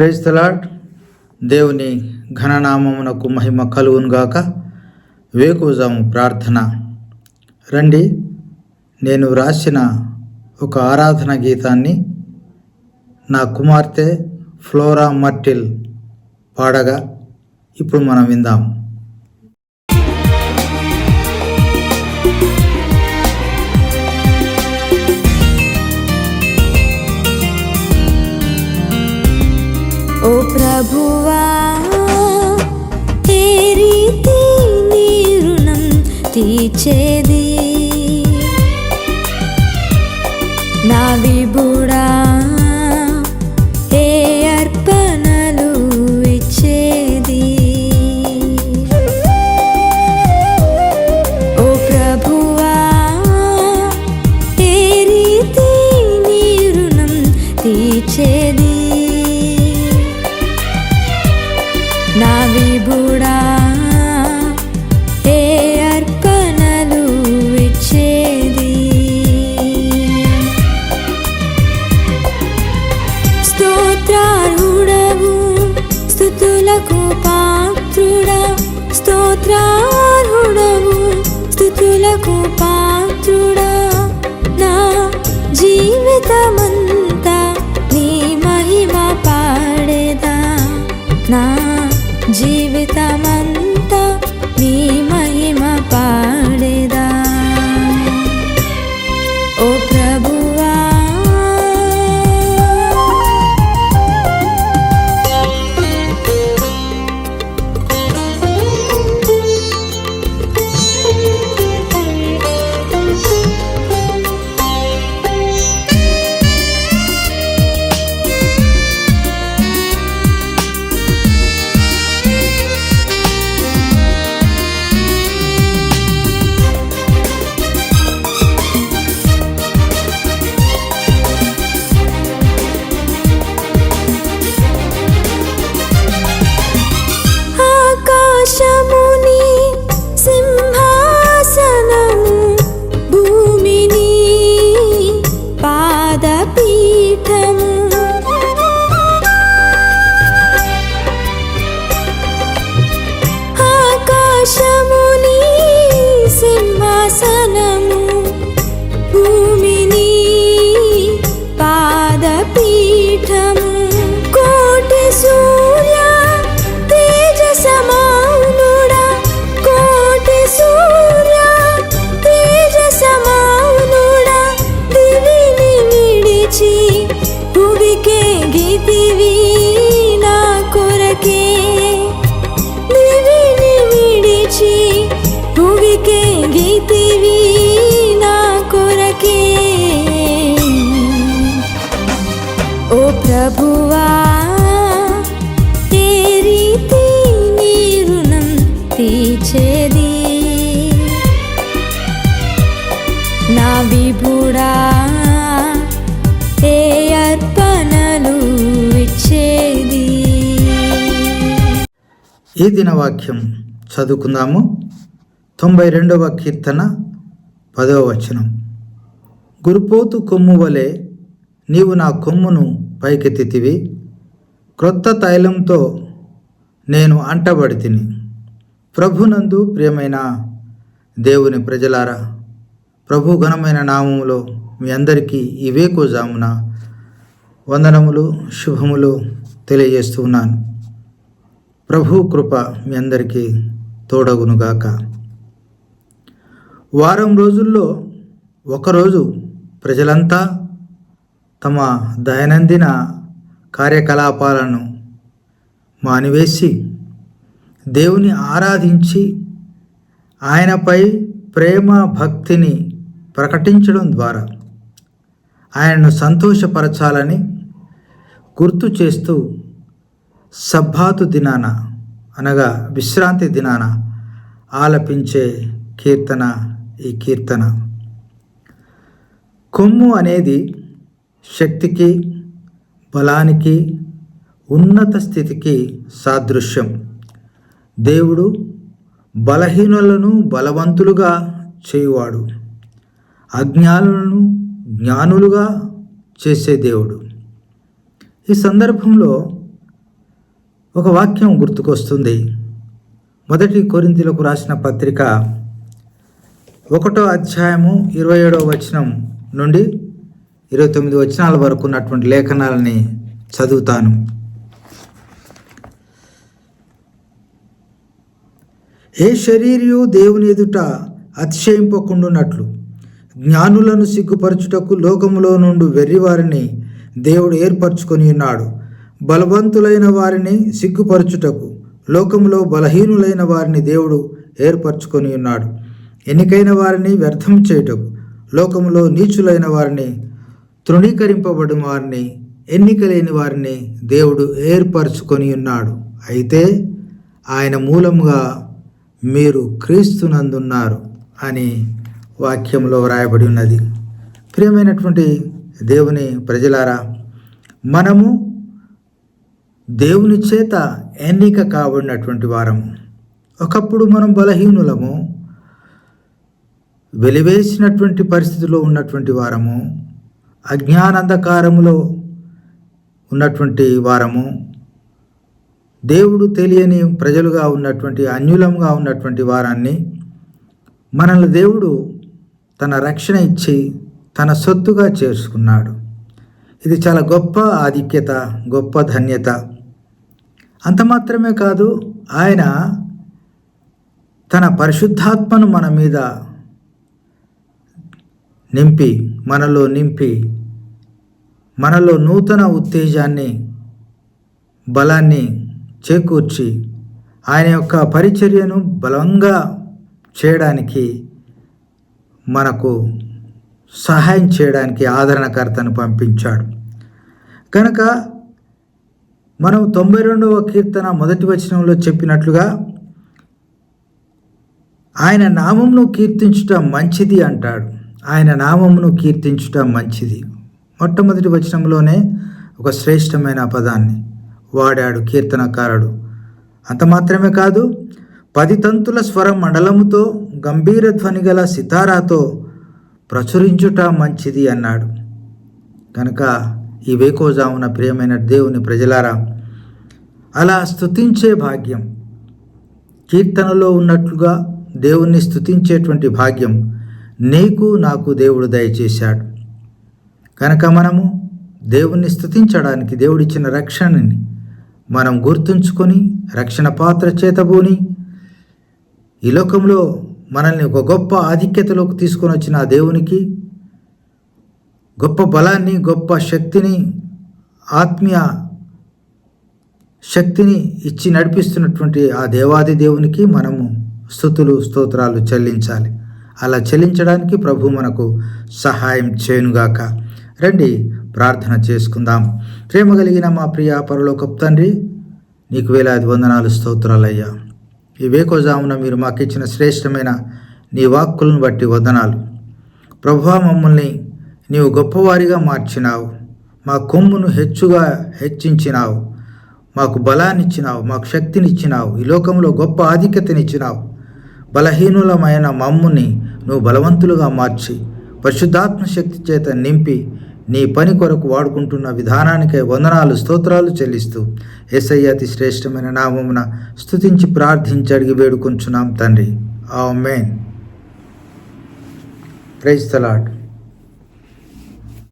Praise తలాడ్ దేవుని ఘననామమునకు మహిమ కలుగునుగాక వేకుజాము ప్రార్థన. రండి నేను వ్రాసిన ఒక ఆరాధన గీతాన్ని నా కుమార్తె ఫ్లోరా మర్టిల్ పాడగా ఇప్పుడు మనం విందాం. ప్రభువా ఏ రీతి నీ రుణం తీర్చేది? స్థుతులకు పాత్రుడా నా జీవితమ ప్రభువా తేరి రీతి నీ రుణం తీర్చేది. నా విభుడా ఏ అర్పణలు ఇచ్చేది? ఈ దినవాక్యం చదువుకుందాము. తొంభై రెండవ కీర్తన పదవ వచనం. గురుపోతు కొమ్ము వలె నీవు నా కొమ్మును పైకెత్తితివి. క్రొత్త తైలంతో నేను అంటబడి తిని ప్రభునందు ప్రియమైన దేవుని ప్రజలారా ప్రభు ఘనమైన నామములో మీ అందరికీ ఈ వందనములు శుభములు తెలియజేస్తూ ఉన్నాను. ప్రభు కృప మీ అందరికీ తోడగునుగాక వారం రోజుల్లో ఒకరోజు ప్రజలంతా తమ దైనందిన కార్యకలాపాలను మానివేసి దేవుని ఆరాధించి ఆయనపై ప్రేమ భక్తిని ప్రకటించడం ద్వారా ఆయనను సంతోషపరచాలని గుర్తు చేస్తూ సబ్బాతు దినాన అనగా విశ్రాంతి దినాన ఆలపించే కీర్తన ఈ కీర్తన. కొమ్ము అనేది శక్తికి బలానికి ఉన్నత స్థితికి సాదృశ్యం. దేవుడు బలహీనులను బలవంతులుగా చేయువాడు. అజ్ఞానులను జ్ఞానులుగా చేసే దేవుడు. ఈ సందర్భంలో ఒక వాక్యం గుర్తుకొస్తుంది. మొదటి కొరింతలకు రాసిన పత్రిక ఒకటో అధ్యాయము ఇరవై ఏడవ వచనం నుండి ఇరవై తొమ్మిది వచనాల వరకు ఉన్నటువంటి లేఖనాలని చదువుతాను. ఏ శరీరియు దేవుని ఎదుట అతిశయింపకుండున్నట్లు జ్ఞానులను సిగ్గుపరచుటకు లోకములో నుండి వెర్రివారిని దేవుడు ఏర్పరచుకొని ఉన్నాడు. బలవంతులైన వారిని సిగ్గుపరచుటకు లోకంలో బలహీనులైన వారిని దేవుడు ఏర్పరచుకొని ఉన్నాడు. ఎన్నికైన వారిని వ్యర్థం చేయుటకు లోకంలో నీచులైన వారిని తృణీకరింపబడిన వారిని ఎన్నిక లేని వారిని దేవుడు ఏర్పరచుకొని ఉన్నాడు. అయితే ఆయన మూలముగా మీరు క్రీస్తునందున్నారు అని వాక్యంలో వ్రాయబడి ఉన్నది. ప్రియమైనటువంటి దేవుని ప్రజలారా మనము దేవుని చేత ఎన్నిక కాబడినటువంటి వారము. ఒకప్పుడు మనం బలహీనులము వెలివేసినటువంటి పరిస్థితిలో ఉన్నటువంటి వారము. అజ్ఞానంధకారములో ఉన్నటువంటి వారము దేవుడు తెలియని ప్రజలుగా ఉన్నటువంటి అన్యులంగా ఉన్నటువంటి వారాన్ని మనల్ని దేవుడు తన రక్షణ ఇచ్చి తన సొత్తుగా చేర్చుకున్నాడు ఇది చాలా గొప్ప ఆధిక్యత గొప్ప ధన్యత. అంత మాత్రమే కాదు ఆయన తన పరిశుద్ధాత్మను మన మీద నింపి మనలో నింపి మనలో నూతన ఉత్తేజాన్ని బలాన్ని చేకూర్చి ఆయన యొక్క పరిచర్యను బలంగా చేయడానికి మనకు సహాయం చేయడానికి ఆదరణకర్తను పంపించాడు. కనుక మనం తొంభై రెండవ కీర్తన మొదటి వచనంలో చెప్పినట్లుగా ఆయన నామంను కీర్తించటం మంచిది అంటాడు. ఆయన నామమును కీర్తించుట మంచిది. మొట్టమొదటి వచనంలోనే ఒక శ్రేష్టమైన పదాన్ని వాడాడు కీర్తనకారుడు. అంత మాత్రమే కాదు పది తంతుల స్వరం మండలముతో గంభీర ధ్వని గల సితారాతో ప్రచురించుట మంచిది అన్నాడు. కనుక ఈ వేకోజామున ప్రియమైన దేవుని ప్రజలారా అలా స్తుతించే భాగ్యం కీర్తనలో ఉన్నట్లుగా దేవుణ్ణి స్తుతించేటువంటి భాగ్యం నీకు నాకు దేవుడు దయచేశాడు. కనుక మనము దేవుణ్ణి స్థుతించడానికి దేవుడిచ్చిన రక్షణని మనం గుర్తుంచుకొని రక్షణ పాత్ర చేతబూని ఈ లోకంలో మనల్ని ఒక గొప్ప ఆధిక్యతలోకి తీసుకొని వచ్చిన ఆ దేవునికి గొప్ప బలాన్ని గొప్ప శక్తిని ఆత్మీయ శక్తిని ఇచ్చి నడిపిస్తున్నటువంటి ఆ దేవాది దేవునికి మనము స్థుతులు స్తోత్రాలు చెల్లించాలి. అలా చెల్లించడానికి ప్రభు మనకు సహాయం చేయనుగాక. రండి ప్రార్థన చేసుకుందాం. ప్రేమ కలిగిన మా ప్రియ పరలోకపు తండ్రి నీకు వేలాది వందనాలు స్తోత్రాలయ్యా. ఈ వేకోజామున మీరు మాకు ఇచ్చిన శ్రేష్టమైన నీ వాక్కులను బట్టి వందనాలు. ప్రభా మమ్మల్ని నీవు గొప్పవారిగా మార్చినావు. మా కొమ్మును హెచ్చుగా హెచ్చించినావు. మాకు బలాన్నిచ్చినావు మాకు శక్తినిచ్చినావు. ఈ లోకంలో గొప్ప ఆధిక్యతనిచ్చినావు. బలహీనులమైన మమ్ముని నువ్వు బలవంతులుగా మార్చి పరిశుద్ధాత్మ శక్తి చేత నింపి నీ పని కొరకు వాడుకుంటున్న విధానానికై వందనాలు స్తోత్రాలు చెల్లిస్తూ ఎస్ఐ అతి శ్రేష్టమైన నామమున స్తుతించి ప్రార్థించి అడిగి వేడుకొంచున్నాం తండ్రి. ఆ మేన్ ప్రైజ్ తలాడ్